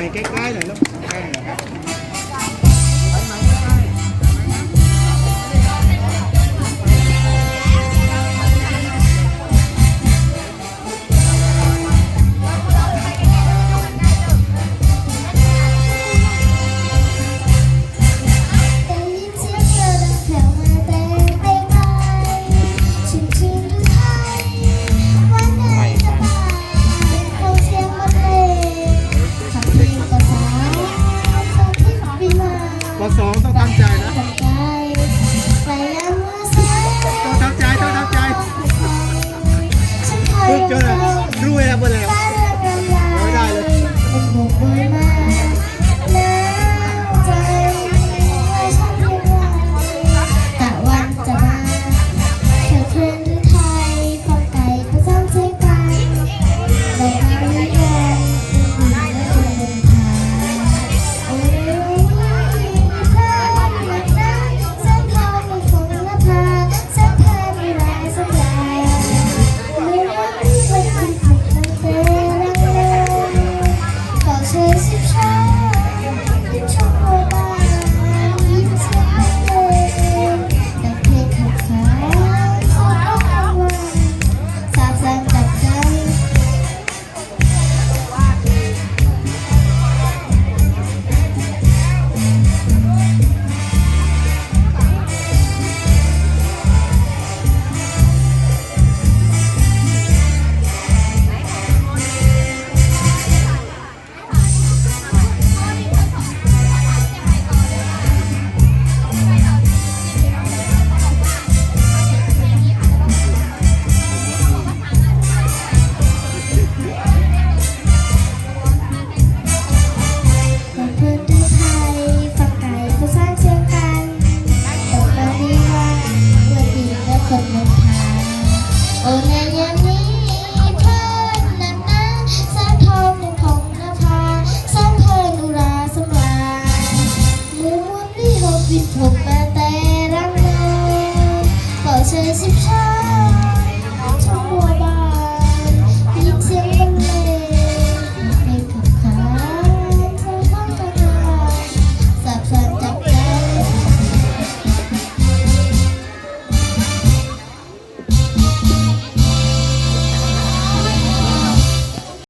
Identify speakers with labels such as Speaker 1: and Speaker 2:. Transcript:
Speaker 1: này cái cái này nó Rueda por เธ
Speaker 2: อสิบชา